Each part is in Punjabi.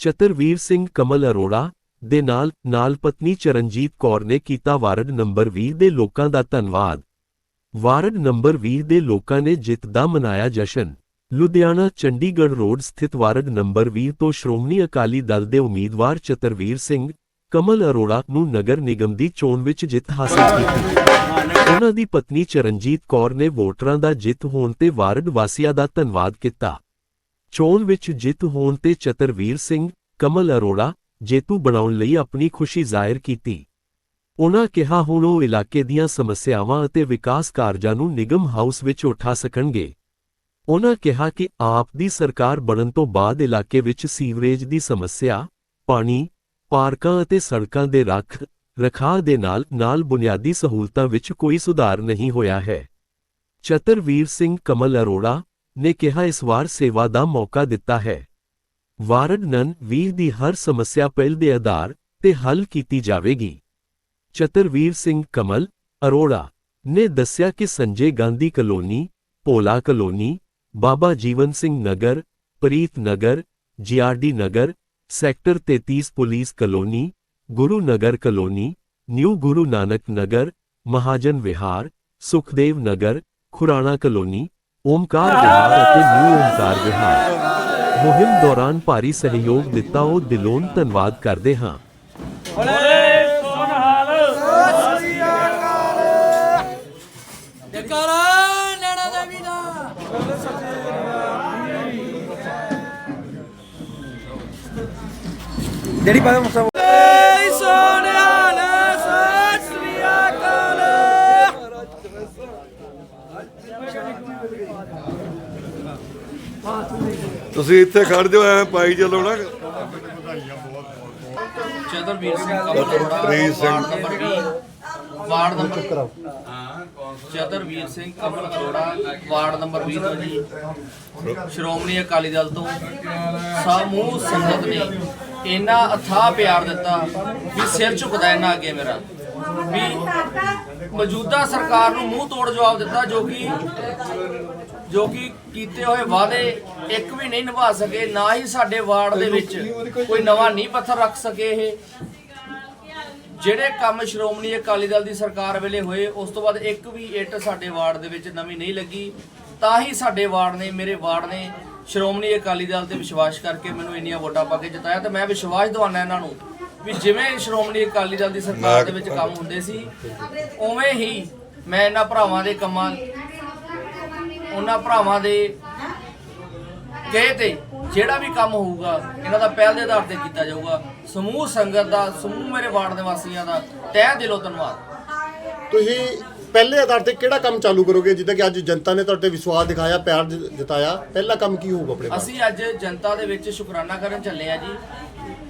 ਚਤਰਵੀਰ ਸਿੰਘ ਕਮਲ ਅਰੋੜਾ ਦੇ ਨਾਲ ਨਾਲ ਪਤਨੀ ਚਰਨਜੀਤ ਕੌਰ ਨੇ ਕੀਤਾ ਵਾਰਡ ਨੰਬਰ 20 ਦੇ ਲੋਕਾਂ ਦਾ ਧੰਨਵਾਦ। ਵਾਰਡ ਨੰਬਰ 20 ਦੇ ਲੋਕਾਂ ਨੇ ਜਿੱਤ ਦਾ ਮਨਾਇਆ ਜਸ਼ਨ। ਲੁਧਿਆਣਾ ਚੰਡੀਗੜ੍ਹ ਰੋਡ ਸਥਿਤ ਵਾਰਡ ਨੰਬਰ 20 ਤੋਂ ਸ਼੍ਰੋਮਣੀ ਅਕਾਲੀ ਦਲ ਦੇ ਉਮੀਦਵਾਰ ਚਤਰਵੀਰ ਸਿੰਘ ਕਮਲ ਅਰੋੜਾ ਨੂੰ ਨਗਰ ਨਿਗਮ ਦੀ ਚੋਣ ਵਿੱਚ ਜਿੱਤ ਹਾਸਲ ਕੀਤੀ। ਉਹਨਾਂ ਦੀ ਪਤਨੀ ਚਰਨਜੀਤ ਕੌਰ ਨੇ ਵੋਟਰਾਂ ਦਾ ਜਿੱਤ ਹੋਣ ਤੇ ਵਾਰਡ ਵਾਸੀਆਂ ਦਾ ਧੰਨਵਾਦ ਕੀਤਾ। ਚੋਣ ਵਿੱਚ ਜਿੱਤ ਹੋਣ ਤੇ ਚਤਰਵੀਰ ਸਿੰਘ, ਕਮਲ ਅਰੋੜਾ, ਜੇਤੂ ਬਣਾਉਣ ਲਈ ਆਪਣੀ ਖੁਸ਼ੀ ਜ਼ਾਹਿਰ ਕੀਤੀ। ਉਨ੍ਹਾਂ ਕਿਹਾ, ਹੁਣ ਉਹ ਇਲਾਕੇ ਦੀਆਂ ਸਮੱਸਿਆਵਾਂ ਅਤੇ ਵਿਕਾਸ ਕਾਰਜਾਂ ਨੂੰ ਨਿਗਮ ਹਾਊਸ ਵਿੱਚ ਉਠਾ ਸਕਣਗੇ। ਉਨ੍ਹਾਂ ਕਿਹਾ ਕਿ ਆਪ ਦੀ ਸਰਕਾਰ ਬਣਨ ਤੋਂ ਬਾਅਦ ਇਲਾਕੇ ਵਿੱਚ ਸੀਵਰੇਜ ਦੀ ਸਮੱਸਿਆ, ਪਾਣੀ, ਪਾਰਕਾਂ ਅਤੇ ਸੜਕਾਂ ਦੇ ਰੱਖ ਰਖਾਅ ਦੇ ਨਾਲ ਨਾਲ ਬੁਨਿਆਦੀ ਸਹੂਲਤਾਂ ਵਿੱਚ ਕੋਈ ਸੁਧਾਰ ਨਹੀਂ ਹੋਇਆ ਹੈ। ਚਤਰਵੀਰ ਸਿੰਘ, ਕਮਲ ਅਰੋੜਾ ਨੇ ਕਿਹਾ ਇਸ ਵਾਰ ਸੇਵਾ ਦਾ ਮੌਕਾ ਦਿੱਤਾ ਹੈ। ਵਾਰਡ ਨੰ 20 ਦੀ ਹਰ ਸਮੱਸਿਆ ਪਹਿਲ ਦੇ ਆਧਾਰ ਤੇ ਹੱਲ ਕੀਤੀ ਜਾਵੇਗੀ। ਚਤਰਵੀਰ ਸਿੰਘ ਕਮਲ, ਅਰੋੜਾ, ਨੇ ਦੱਸਿਆ ਕਿ Sanjay Gandhi colony Pola colony, Baba Jeevan Singh Nagar, Preet Nagar, GRD Nagar, sector 33 police colony, Guru Nagar colony, new Guru Nanak Nagar, Mahajan Vihar, Sukhdev Nagar, Khurana colony Omkar Vihar ਅਤੇ ਨਿਊ ਓਮਕਾਰ ਵਿਹਾਰ। ਮੁਹਿੰਮ ਦੌਰਾਨ ਭਾਰੀ ਸਹਿਯੋਗ ਦਿੱਤਾ ਉਹ ਦਿਲੋਂ ਧੰਨਵਾਦ ਕਰਦੇ ਹਾਂ। ਜਕਾਰਾ ਲੈਣਾ ਦਾ ਜਿਹੜੀ ਪਾਵੇ ਮੁਸਾ ਏ ਸੋਨਿਆ ਲੈ ਸਤਿ ਸ੍ਰੀ ਅਕਾਲ ਤੁਸੀਂ ਇੱਥੇ ਖੜ ਜਾਓ ਐ ਪਾਈ ਚੱਲੋ ਨਾ। Chatarveer Singh Kamal Arora Preet Singh. Ward number 20 ward number Chatarveer Singh Kamal Arora ward number 20 ਤੋਂ ਜੀ। ਸ਼੍ਰੋਮਣੀ ਅਕਾਲੀ ਦਲ ਤੋਂ। ਸਮੂਹ ਸੰਗਤ ਨੇ ਇੰਨਾ ਅਥਾਹ ਪਿਆਰ ਦਿੱਤਾ ਵੀ ਸਿਰ ਝੁਕਦਾ ਇਹਨਾਂ ਅੱਗੇ ਮੇਰਾ। ਵੀ ਮੌਜੂਦਾ ਸਰਕਾਰ ਨੂੰ ਮੂੰਹ ਤੋੜ ਜਵਾਬ ਦਿੱਤਾ ਜੋ ਕਿ ਜੋ ਕਿ ਕੀਤੇ ਹੋਏ ਵਾਅਦੇ ਇੱਕ ਵੀ ਨਹੀਂ ਨਿਭਾ ਸਕੇ, ਨਾ ਹੀ ਸਾਡੇ ਵਾਰਡ ਦੇ ਵਿੱਚ ਕੋਈ ਨਵਾਂ ਨੀਂਹ ਪੱਥਰ ਰੱਖ ਸਕੇ ਇਹ। ਜਿਹੜੇ ਕੰਮ ਸ਼੍ਰੋਮਣੀ ਅਕਾਲੀ ਦਲ ਦੀ ਸਰਕਾਰ ਵੇਲੇ ਹੋਏ, ਉਸ ਤੋਂ ਬਾਅਦ ਇੱਕ ਵੀ ਇੱਟ ਸਾਡੇ ਵਾਰਡ ਦੇ ਵਿੱਚ ਨਵੀਂ ਨਹੀਂ ਲੱਗੀ। ਤਾਂ ਹੀ ਸਾਡੇ ਵਾਰਡ ਨੇ, ਮੇਰੇ ਵਾਰਡ ਨੇ ਸ਼੍ਰੋਮਣੀ ਅਕਾਲੀ ਦਲ ਤੇ ਵਿਸ਼ਵਾਸ ਕਰਕੇ ਮੈਨੂੰ ਇੰਨੀਆਂ ਵੋਟਾਂ ਪਾ ਕੇ ਜਿਤਾਇਆ ਤੇ ਮੈਂ ਵਿਸ਼ਵਾਸ ਦਿਵਾਉਣਾ ਇਹਨਾਂ ਨੂੰ ਵੀ ਜਿਵੇਂ ਸ਼੍ਰੋਮਣੀ ਅਕਾਲੀ ਦਲ ਦੀ ਸਰਕਾਰ ਦੇ ਵਿੱਚ ਕੰਮ ਹੁੰਦੇ ਸੀ ਉਵੇਂ ਹੀ ਮੈਂ ਇਹਨਾਂ ਭਰਾਵਾਂ ਦੇ ਕੰਮਾਂ ਉਹਨਾਂ ਭਰਾਵਾਂ ਦੇ ਕਹੇ ਤੇ ਜਿਹੜਾ ਵੀ ਕੰਮ ਹੋਊਗਾ ਇਹਨਾਂ ਦਾ ਪਹਿਲ ਦੇ ਆਧਾਰ ਤੇ ਕੀਤਾ ਜਾਊਗਾ। ਸਮੂਹ ਸੰਗਤ ਦਾ ਸਮੂਹ ਮੇਰੇ ਵਾਰਡ ਦੇ ਵਾਸੀਆਂ ਦਾ ਤਹਿ ਦਿਲੋਂ ਧੰਨਵਾਦ। ਤੁਸੀਂ ਪਹਿਲੇ ਆਧਾਰ ਤੇ ਕਿਹੜਾ ਕੰਮ ਚਾਲੂ ਕਰੋਗੇ? ਜਿੱਦਾਂ ਕਿ ਅੱਜ ਜਨਤਾ ਨੇ ਤੁਹਾਡੇ ਤੇ ਵਿਸ਼ਵਾਸ ਦਿਖਾਇਆ ਪਿਆਰ ਜਤਾਇਆ। ਪਹਿਲਾ ਕੰਮ ਕੀ ਹੋਊਗਾ ਆਪਣੇ ਅਸੀਂ ਅੱਜ ਜਨਤਾ ਦੇ ਵਿੱਚ ਸ਼ੁਕਰਾਨਾ ਕਰਨ ਚੱਲੇ ਆ ਜੀ।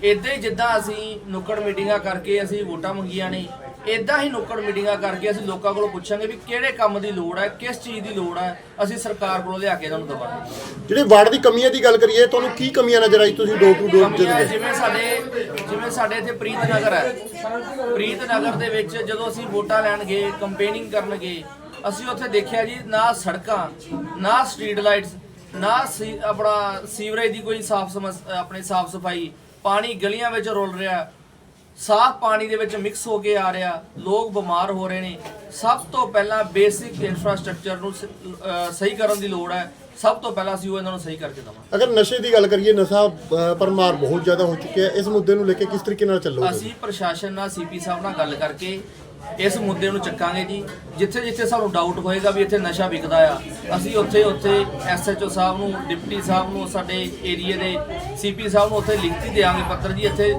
ਇਦਾਂ ਹੀ ਜਿੱਦਾਂ ਅਸੀਂ ਨੁੱਕੜ ਮੀਟਿੰਗਾਂ ਕਰਕੇ ਅਸੀਂ ਵੋਟਾਂ ਮੰਗੀਆਂ ਨੇ ਇਦਾਂ ਹੀ ਨੁੱਕੜ ਮੀਟਿੰਗਾਂ ਕਰਕੇ ਅਸੀਂ ਲੋਕਾਂ ਕੋਲੋਂ ਪੁੱਛਾਂਗੇ ਵੀ ਕਿਹੜੇ ਕੰਮ ਦੀ ਲੋੜ ਹੈ ਕਿਸ ਚੀਜ਼ ਦੀ ਲੋੜ ਹੈ ਅਸੀਂ ਸਰਕਾਰ ਕੋਲੋਂ ਲਿਆ ਕੇ ਇਹਨਾਂ ਨੂੰ ਦੇਵਾਂਗੇ। ਜਿਹੜੇ ਵਾਰਡ ਦੀ ਕਮੀਆਂ ਦੀ ਗੱਲ ਕਰੀਏ ਤੁਹਾਨੂੰ ਕੀ ਕਮੀਆਂ ਨਜ਼ਰ ਆਈ ਤੁਸੀਂ ਡੋਰ ਟੂ ਡੋਰ ਕਮੀਆਂ ਜਦੋਂ ਜਿਵੇਂ ਸਾਡੇ ਜਿਵੇਂ ਸਾਡੇ ਇੱਥੇ ਪ੍ਰੀਤ ਨਗਰ ਹੈ। ਪ੍ਰੀਤ ਨਗਰ ਦੇ ਵਿੱਚ ਜਦੋਂ ਅਸੀਂ ਵੋਟਾਂ ਲੈਣ ਗਏ ਕੰਪੇਨਿੰਗ ਕਰਨ ਗਏ ਅਸੀਂ ਉੱਥੇ ਦੇਖਿਆ ਜੀ ਨਾ ਸੜਕਾਂ ਨਾ ਸਟਰੀਟ ਲਾਈਟਸ ਨਾ ਆਪਣਾ ਸੀਵਰੇਜ ਦੀ ਕੋਈ ਸਾਫ਼ ਆਪਣੇ ਸਾਫ਼ ਸਫ਼ਾਈ ਪਾਣੀ ਗਲੀਆਂ ਵਿੱਚ ਰੁਲ ਰਿਹਾ। ਸਾਫ਼ ਪਾਣੀ ਦੇ ਵਿੱਚ ਮਿਕਸ ਹੋ ਕੇ ਆ ਰਿਹਾ। ਲੋਕ ਬਿਮਾਰ ਹੋ ਰਹੇ ਨੇ। ਸਭ ਤੋਂ ਪਹਿਲਾਂ ਬੇਸਿਕ ਇਨਫਰਾਸਟ੍ਰਕਚਰ ਨੂੰ ਸਹੀ ਕਰਨ ਦੀ ਲੋੜ ਹੈ। ਸਭ ਤੋਂ ਪਹਿਲਾਂ ਅਸੀਂ ਉਹ ਇਹਨਾਂ ਨੂੰ ਸਹੀ ਕਰਕੇ ਦੇਵਾਂਗੇ। ਅਗਰ ਨਸ਼ੇ ਦੀ ਗੱਲ ਕਰੀਏ ਨਸ਼ਾ ਪਰਮਾਰ ਬਹੁਤ ਜ਼ਿਆਦਾ ਹੋ ਚੁੱਕਿਆ ਹੈ। ਇਸ ਮੁੱਦੇ ਨੂੰ ਲੈ ਕੇ ਕਿਸ ਤਰੀਕੇ ਨਾਲ ਚੱਲੋਗੇ? ਅਸੀਂ ਪ੍ਰਸ਼ਾਸਨ ਨਾਲ ਸੀਪੀ ਸਾਹਿਬ ਨਾਲ ਗੱਲ ਕਰਕੇ ਇਸ ਮੁੱਦੇ ਨੂੰ ਚੱਕਾਂਗੇ ਜੀ। ਜਿੱਥੇ ਜਿੱਥੇ ਸਾਨੂੰ ਡਾਊਟ ਹੋਏਗਾ ਵੀ ਇੱਥੇ ਨਸ਼ਾ ਵਿਕਦਾ ਆ, ਅਸੀਂ ਉੱਥੇ ਉੱਥੇ ਐਸਐਚਓ ਸਾਹਿਬ ਨੂੰ, ਡਿਪਟੀ ਸਾਹਿਬ ਨੂੰ, ਸਾਡੇ ਏਰੀਏ ਦੇ ਸੀਪੀ ਸਾਹਿਬ ਨੂੰ ਉੱਥੇ ਲਿਖਤੀ ਦੇਾਂਗੇ ਪੱਤਰ ਜੀ, ਇੱਥੇ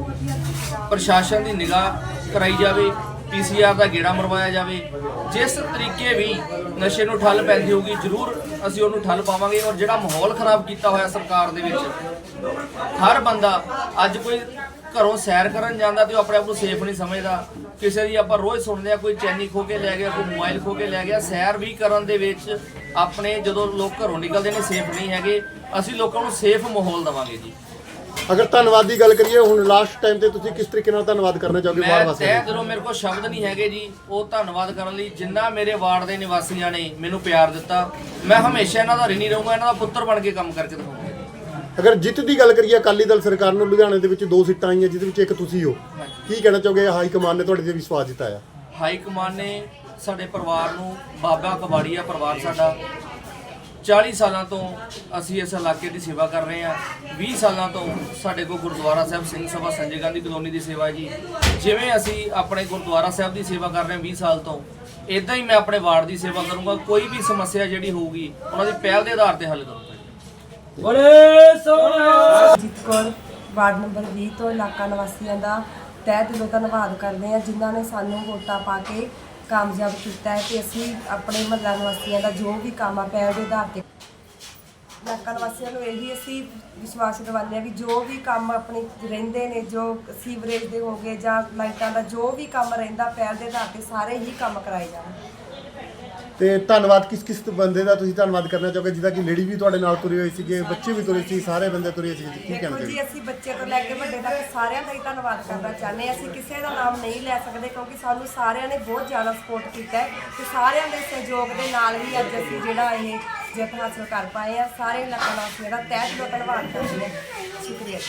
ਪ੍ਰਸ਼ਾਸਨ ਦੀ ਨਿਗਾਹ ਕਰਾਈ ਜਾਵੇ। ਪੀਸੀਆਰ ਦਾ ਗੇੜਾ ਮਰਵਾਇਆ ਜਾਵੇ। ਜਿਸ ਤਰੀਕੇ ਵੀ ਨਸ਼ੇ ਨੂੰ ਠੱਲ ਪੈਂਦੀ ਹੋਊਗੀ, ਜ਼ਰੂਰ ਅਸੀਂ ਉਹਨੂੰ ਠੱਲ ਪਾਵਾਂਗੇ ਔਰ ਜਿਹੜਾ ਮਾਹੌਲ ਖਰਾਬ ਕੀਤਾ ਹੋਇਆ ਸਰਕਾਰ ਦੇ ਵਿੱਚ, ਹਰ ਬੰਦਾ ਅੱਜ ਕੋਈ ਘਰੋਂ ਸੈਰ ਕਰਨ ਜਾਂਦਾ ਤੇ ਉਹ ਆਪਣੇ ਆਪ ਨੂੰ ਸੇਫ ਨਹੀਂ ਸਮਝਦਾ। ਕਿਸੇ ਦੀ ਆਪਾਂ ਰੋਜ਼ ਸੁਣਦੇ ਆ ਕੋਈ ਚੈਨੀ ਖੋ ਕੇ ਲੈ ਗਿਆ, ਕੋਈ ਮੋਬਾਈਲ ਖੋ ਕੇ ਲੈ ਗਿਆ, ਸੈਰ ਵੀ ਕਰਨ ਦੇ ਵਿੱਚ ਆਪਣੇ ਜਦੋਂ ਲੋਕ ਘਰੋਂ ਨਿਕਲਦੇ ਨੇ ਸੇਫ ਨਹੀਂ ਹੈਗੇ। ਅਸੀਂ ਲੋਕਾਂ ਨੂੰ ਸੇਫ ਮਾਹੌਲ ਦੇਵਾਂਗੇ ਜੀ। ਅਗਰ ਧੰਨਵਾਦ ਦੀ ਗੱਲ ਕਰੀਏ ਹੁਣ ਲਾਸਟ ਟਾਈਮ ਤੇ ਤੁਸੀਂ ਕਿਸ ਤਰੀਕੇ ਨਾਲ ਧੰਨਵਾਦ ਕਰਨਾ ਚਾਹੋਗੇ ਵਾਰਡ ਮੈਂ ਵਾਸੀਆਂ ਦਿਲੋਂ ਮੇਰੇ ਕੋਲ ਸ਼ਬਦ ਨਹੀਂ ਹੈਗੇ ਜੀ। ਉਹ ਧੰਨਵਾਦ ਕਰਨ ਲਈ ਜਿੰਨਾ ਮੇਰੇ ਵਾਰਡ ਦੇ ਨਿਵਾਸੀਆਂ ਨੇ ਮੈਨੂੰ ਪਿਆਰ ਦਿੱਤਾ ਮੈਂ ਹਮੇਸ਼ਾ ਇਹਨਾਂ ਦਾ ਰਿਣੀ ਰਹੂੰਗਾ ਇਹਨਾਂ ਦਾ ਪੁੱਤਰ ਬਣ ਕੇ ਕੰਮ ਕਰਕੇ ਦਿਖਾਊਂਗਾ ਅਗਰ ਜਿੱਤ ਦੀ ਗੱਲ ਕਰੀਏ ਅਕਾਲੀ ਦਲ ਸਰਕਾਰ ਨੂੰ ਲੁਧਿਆਣੇ ਦੇ ਵਿੱਚ ਦੋ ਸੀਟਾਂ ਆਈਆਂ ਜਿਹਦੇ ਵਿੱਚ ਇੱਕ ਤੁਸੀਂ ਹੋ। ਕੀ ਕਹਿਣਾ ਚਾਹੋਗੇ? ਹਾਈ ਕਮਾਨ ਨੇ ਤੁਹਾਡੇ ਤੇ ਵਿਸ਼ਵਾਸ ਜਿਤਾਇਆ। ਹਾਈ ਕਮਾਨ ਨੇ ਸਾਡੇ ਪਰਿਵਾਰ ਨੂੰ ਬਾਬਾ ਕਬਾੜੀਆ ਪਰਿਵਾਰ ਸਾਡਾ 40 ਸਾਲਾਂ ਤੋਂ ਅਸੀਂ ਇਸ ਇਲਾਕੇ ਦੀ ਸੇਵਾ ਕਰ ਰਹੇ ਹਾਂ। 20 ਸਾਲਾਂ ਤੋਂ ਸਾਡੇ ਕੋਲ ਗੁਰਦੁਆਰਾ ਸਾਹਿਬ ਸਿੰਘ ਸਭਾ ਸੰਜੇ ਗਾਂਧੀ ਕਲੋਨੀ ਦੀ ਸੇਵਾ ਹੈ ਜੀ। ਜਿਵੇਂ ਅਸੀਂ ਆਪਣੇ ਗੁਰਦੁਆਰਾ ਸਾਹਿਬ ਦੀ ਸੇਵਾ ਕਰ ਰਹੇ ਹਾਂ 20 ਸਾਲ ਤੋਂ ਇਦਾਂ ਹੀ ਮੈਂ ਆਪਣੇ ਵਾਰਡ ਦੀ ਸੇਵਾ ਕਰੂੰਗਾ। ਕੋਈ ਵੀ ਸਮੱਸਿਆ ਜਿਹੜੀ ਹੋਊਗੀ ਉਹਨਾਂ ਦੀ ਪਹਿਲ ਦੇ ਆਧਾਰ ਤੇ ਹੱਲ ਕਰੂੰਗਾ ਜੀ। ਬੋਲੇ ਸੋਨਿਆ ਜੀਤ ਕੌਰ ਵਾਰਡ ਨੰਬਰ 20 ਤੋਂ ਇਲਾਕਾ ਨਿਵਾਸੀਆਂ ਦਾ ਤਹਿ ਦਿਲੋਂ ਧੰਨਵਾਦ ਕਰਦੇ ਹਾਂ ਜਿਨ੍ਹਾਂ ਨੇ ਸਾਨੂੰ ਵੋਟਾਂ ਪਾ ਕੇ ਕਾਮਯਾਬ ਕੀਤਾ ਹੈ ਕਿ ਅਸੀਂ ਆਪਣੇ ਮਹੱਲਾ ਨਿਵਾਸੀਆਂ ਦਾ ਜੋ ਵੀ ਕੰਮ ਆ ਪਹਿਲ ਦੇ ਆਧਾਰ ਤੇ ਇਲਾਕਾ ਨਿਵਾਸੀਆਂ ਨੂੰ ਇਹੀ ਅਸੀਂ ਵਿਸ਼ਵਾਸ ਦਿਵਾਉਂਦੇ ਹਾਂ ਵੀ ਜੋ ਵੀ ਕੰਮ ਆਪਣੇ ਰਹਿੰਦੇ ਨੇ, ਜੋ ਸੀਵਰੇਜ ਦੇ ਹੋਗੇ ਜਾਂ ਲਾਈਟਾਂ ਦਾ ਜੋ ਵੀ ਕੰਮ ਰਹਿੰਦਾ ਪਹਿਲ ਦੇ ਆਧਾਰ ਤੇ ਸਾਰੇ ਹੀ ਕੰਮ ਕਰਾਏ ਜਾਣ। ਤੇ ਧੰਨਵਾਦ ਕਿਸ ਕਿਸ ਬੰਦੇ ਦਾ ਤੁਸੀਂ ਧੰਨਵਾਦ ਕਰਨਾ ਚਾਹੋਗੇ? ਜਿਹਦਾ ਕਿ ਲੇਡੀ ਵੀ ਤੁਹਾਡੇ ਨਾਲ ਤੁਰੇ ਹੋਏ ਸੀਗੇ ਬੱਚੇ ਵੀ ਤੁਰੇ ਸੀ ਸਾਰੇ ਬੰਦੇ ਤੁਰੇ ਸੀ ਕੀ ਦੇਖੋ ਚਾਹੋਗੇ ਜੀ ਅਸੀਂ ਬੱਚੇ ਤੋਂ ਲੈ ਕੇ ਵੱਡੇ ਤੱਕ ਸਾਰਿਆਂ ਦਾ ਹੀ ਧੰਨਵਾਦ ਕਰਨਾ ਚਾਹੁੰਦੇ ਹਾਂ। ਅਸੀਂ ਕਿਸੇ ਦਾ ਨਾਮ ਨਹੀਂ ਲੈ ਸਕਦੇ ਕਿਉਂਕਿ ਸਾਨੂੰ ਸਾਰਿਆਂ ਨੇ ਬਹੁਤ ਜ਼ਿਆਦਾ ਸਪੋਰਟ ਕੀਤਾ ਹੈ ਤੇ ਸਾਰਿਆਂ ਦੇ ਸਹਿਯੋਗ ਦੇ ਨਾਲ ਹੀ ਅੱਜ ਅਸੀਂ ਜਿਹੜਾ ਇਹ ਜਿੱਤ ਹਾਸਲ ਕਰ ਪਾਏ ਆ ਸਾਰੇ ਵਾਸੀਆਂ ਦਾ ਤਹਿ ਦਿਲੋਂ ਧੰਨਵਾਦ ਕਰਦੇ ਹਾਂ। ਸ਼ੁਕਰੀਆ।